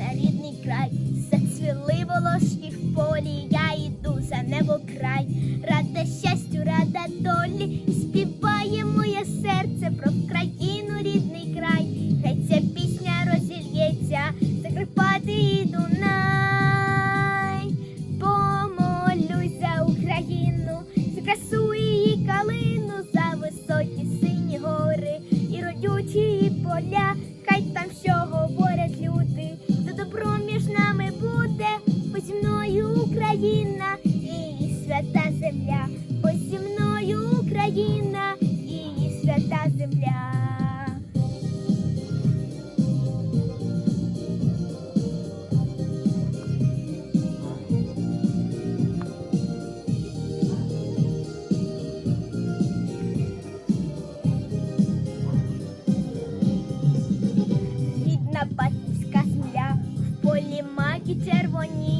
на рідний край, зацвіли волошки в полі, я йду за небо край, рада щастю, рада долі, співає моє серце про країну рідний край, хай ця пісня розільється, закрипати і Дунай, помолюсь за Україну, за красу її калину за високі. Україна і свята земля, ось зі мною Україна і свята земля. Батьківська земля в полі маки червоніють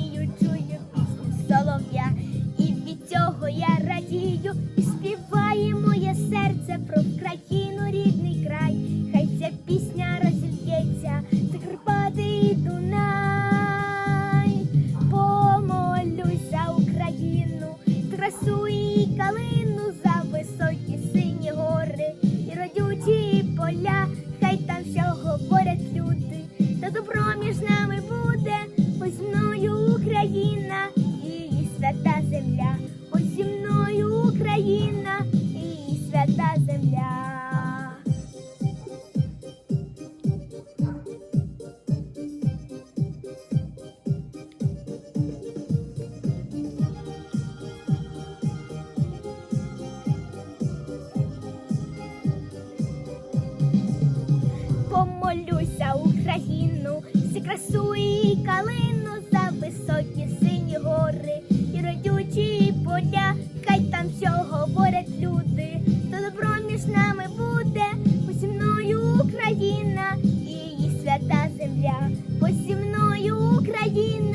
солов'я. І від цього я радію, і співає моє серце про Україну, рідний край. Хай ця пісня розільється, Закарпати і Дунай. Помолюсь за Україну, красу і калину, за високі сині гори і родючі поля. Хай там все говорять люди, та добро між нами буде. Ось красу і калину за високі сині гори. І родючі поля, хай там все говорять люди, то добро між нами буде, посі мною Україна і її свята земля, посі мною Україна.